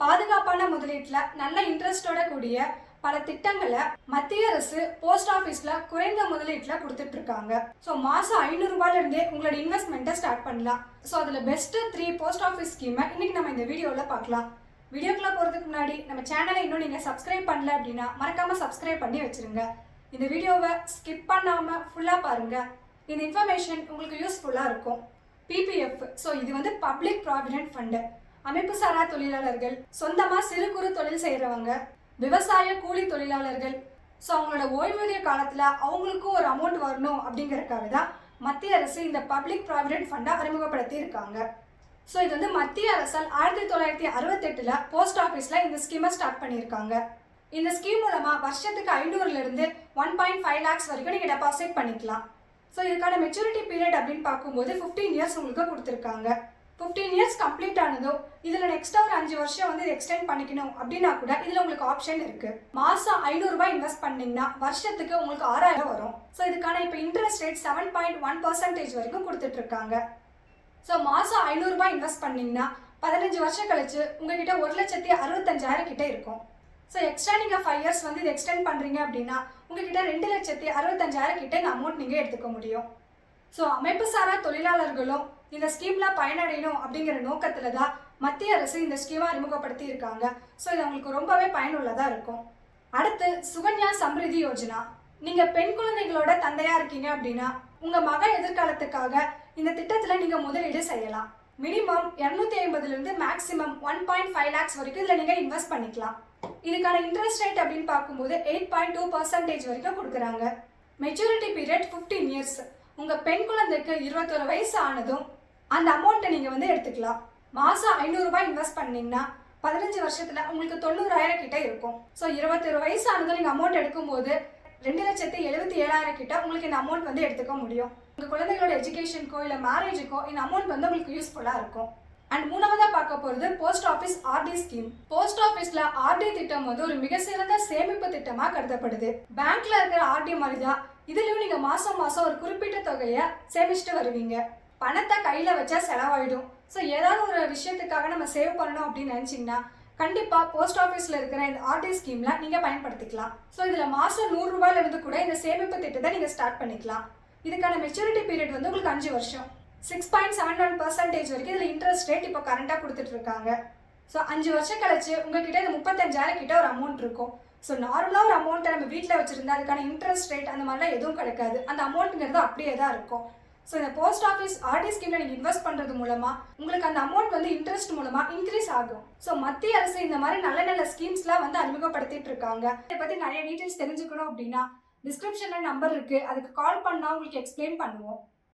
பாதுகாப்பான முதலீட்டில் நல்ல இன்ட்ரெஸ்டோட கூடிய பல திட்டங்களை மத்திய அரசு போஸ்ட் ஆஃபீஸ்ல குறைந்த முதலீட்டுல கொடுத்துட்டு இருக்காங்க ஸோ மாசம் ஐநூறு ரூபாயில இருந்தே உங்களோட இன்வெஸ்ட்மெண்ட்டை ஸ்டார்ட் பண்ணலாம். ஸோ அதுல பெஸ்ட் த்ரீ போஸ்ட் ஆஃபீஸ் ஸ்கீமை இன்னைக்கு நம்ம இந்த வீடியோல பார்க்கலாம். வீடியோக்குள்ள போறதுக்கு முன்னாடி நம்ம சேனலை இன்னும் நீங்க சப்ஸ்கிரைப் பண்ணல அப்படின்னா மறக்காம சப்ஸ்கிரைப் பண்ணி வச்சிருங்க. இந்த வீடியோவை ஸ்கிப் பண்ணாம ஃபுல்லா பாருங்க. இந்த இன்ஃபர்மேஷன் உங்களுக்கு யூஸ்ஃபுல்லா இருக்கும். பிபிஎஃப் ஸோ இது வந்து பப்ளிக் ப்ராவிடென்ட் ஃபண்டு அமைப்பு சாரா தொழிலாளர்கள் சொந்தமாக சிறு குறு தொழில் செய்கிறவங்க விவசாய கூலி தொழிலாளர்கள். ஸோ அவங்களோட ஓய்வூதிய காலத்தில் அவங்களுக்கும் ஒரு அமௌண்ட் வரணும் அப்படிங்கறதுக்காக தான் மத்திய அரசு இந்த பப்ளிக் ப்ராவிடென்ட் ஃபண்டை அறிமுகப்படுத்தி இருக்காங்க. ஸோ இது வந்து மத்திய அரசால் ஆயிரத்தி தொள்ளாயிரத்தி அறுபத்தெட்டில் போஸ்ட் ஆஃபீஸில் இந்த ஸ்கீமை ஸ்டார்ட் பண்ணியிருக்காங்க. இந்த ஸ்கீம் மூலமாக வருஷத்துக்கு ஐநூறுலேருந்து ஒன் பாயிண்ட் ஃபைவ் லேக்ஸ் வரைக்கும் நீங்கள் டெபாசிட் பண்ணிக்கலாம். ஸோ இதுக்கான மெச்சூரிட்டி பீரியட் அப்படின்னு பார்க்கும்போது ஃபிஃப்டீன் இயர்ஸ் உங்களுக்கு கொடுத்துருக்காங்க. ஃபிஃப்டீன் இயர்ஸ் கம்ப்ளீட் ஆனதும் இதில் நெக்ஸ்ட்டாக ஒரு அஞ்சு வருஷம் வந்து எக்ஸ்டெண்ட் பண்ணிக்கணும் அப்படின்னா கூட இதில் உங்களுக்கு ஆப்ஷன் இருக்குது மாதம் ஐநூறுரூபா இன்வெஸ்ட் பண்ணிங்கன்னா வருஷத்துக்கு உங்களுக்கு ஆறாயிரம் வரும். ஸோ இதுக்கான இப்போ interest rate seven point one percentage வரைக்கும் கொடுத்துட்ருக்காங்க. ஸோ மாதம் ஐநூறுரூபா இன்வெஸ்ட் பண்ணிங்கன்னா பதினஞ்சு வருஷம் கழிச்சு உங்ககிட்ட ஒரு லட்சத்தி அறுபத்தஞ்சாயிரம் கிட்டே இருக்கும். ஸோ எக்ஸ்ட்ரா நீங்கள் ஃபைவ் இயர்ஸ் வந்து இது எக்ஸ்டெண்ட் பண்ணுறீங்க அப்படின்னா உங்ககிட்ட ரெண்டு லட்சத்தி அறுபத்தஞ்சாயிரம் கிட்டே இந்த அமௌண்ட் நீங்கள் எடுத்துக்க முடியும். ஸோ அமைப்பு சாரா தொழிலாளர்களும் இந்த ஸ்கீம்ல பயனடையணும் அப்படிங்கிற நோக்கத்துல தான் மத்திய அரசு இந்த ஸ்கீமை அறிமுகப்படுத்தி இருக்காங்க ஸோ இது அவங்களுக்கு ரொம்பவே பயனுள்ளதா இருக்கும். அடுத்து சுகன்யா சம்ரிதி யோஜனா. நீங்க பெண் குழந்தைகளோட தந்தையா இருக்கீங்க அப்படின்னா உங்க மக எதிர்காலத்துக்காக இந்த திட்டத்துல நீங்க முதலீடு செய்யலாம். மினிமம் இரநூத்தி ஐம்பதுல இருந்து maximum one point five lakhs வரைக்கும் இதுல நீங்க இன்வெஸ்ட் பண்ணிக்கலாம். இதுக்கான இன்ட்ரெஸ்ட் ரேட் அப்படின்னு பார்க்கும்போது எயிட் பாயிண்ட் டூ பர்சன்டேஜ் வரைக்கும் கொடுக்குறாங்க. மெச்சூரிட்டி பீரியட் ஃபிஃப்டீன் இயர்ஸ் உங்கள் பெண் குழந்தைக்கு இருபத்தொரு வயசு ஆனதும் அந்த அமௌண்ட்டை நீங்கள் வந்து எடுத்துக்கலாம். மாதம் ஐநூறுரூபா இன்வெஸ்ட் பண்ணிங்கன்னா பதினஞ்சு வருஷத்தில் உங்களுக்கு தொண்ணூறாயிரம் கிட்டே இருக்கும். ஸோ இருபத்தொரு வயசு ஆனதும் நீங்கள் அமௌண்ட் எடுக்கும்போது ரெண்டு லட்சத்தி எழுபத்தி ஏழாயிரம் கிட்ட உங்களுக்கு இந்த அமௌண்ட் வந்து எடுத்துக்க முடியும். உங்கள் குழந்தைகளோட எஜுகேஷனுக்கோ இல்லை மேரேஜுக்கோ இந்த அமௌண்ட் வந்து உங்களுக்கு யூஸ்ஃபுல்லாக இருக்கும். அண்ட் மூணாவதாக பார்க்க போகிறது post office RD scheme post ஆஃபீஸில் ஆர்டி திட்டம் வந்து ஒரு மிக சிறந்த சேமிப்பு திட்டமாக கருதப்படுது. பேங்க்ல இருக்கிற ஆர்டி மாதிரி தான் இதுலயும் நீங்க மாசம் மாசம் ஒரு குறிப்பிட்ட தொகையை சேமிச்சுட்டு வருவீங்க. பணத்தை கையில வச்சா செலவாயிடும். ஸோ ஏதாவது ஒரு விஷயத்துக்காக நம்ம சேவ் பண்ணணும் அப்படின்னு நினச்சிங்கன்னா கண்டிப்பாக போஸ்ட் ஆஃபீஸில் இருக்கிற இந்த ஆர்டி ஸ்கீமில் நீங்கள் பயன்படுத்திக்கலாம். ஸோ இதில் மாதம் நூறுரூவாயிலிருந்து கூட இந்த சேமிப்பு திட்டத்தை நீங்கள் ஸ்டார்ட் பண்ணிக்கலாம். இதுக்கான மெச்சூரிட்டி பீரியட் வந்து உங்களுக்கு அஞ்சு வருஷம். Six point seven one percentage வரைக்கும் இதில் இன்ட்ரெஸ்ட் ரேட் இப்போ கரண்ட்டாக கொடுத்துட்டு இருக்காங்க. ஸோ அஞ்சு வருஷம் கழிச்சு உங்ககிட்ட இந்த முப்பத்தஞ்சாயிரம் கிட்ட ஒரு அமௌண்ட் இருக்கும். ஸோ நார்மலாக ஒரு அமௌண்ட்டை நம்ம வீட்டில் வச்சுருந்தா அதுக்கான இன்ட்ரெஸ்ட் ரேட் அந்த மாதிரிலாம் எதுவும் கிடைக்காது. அந்த அமௌண்ட்டுங்கிறது அப்படியே தான் இருக்கும். ஸோ இந்த போஸ்ட் ஆஃபீஸ் ஆர்டி ஸ்கீமில் நீங்கள் இன்வெஸ்ட் பண்ணுறது மூலமாக உங்களுக்கு அந்த அமௌண்ட் வந்து இன்ட்ரெஸ்ட் மூலமாக இன்க்ரீஸ் ஆகும். ஸோ மத்திய அரசு இந்த மாதிரி நல்ல நல்ல ஸ்கீம்ஸ்லாம் வந்து அறிமுகப்படுத்திட்டு இருக்காங்க. இதை பற்றி நிறைய டீட்டெயில்ஸ் தெரிஞ்சுக்கணும் அப்படின்னா டிஸ்கிரிப்ஷனில் நம்பர் இருக்குது அதுக்கு கால் பண்ணால் உங்களுக்கு எக்ஸ்பிளைன் பண்ணுவோம்.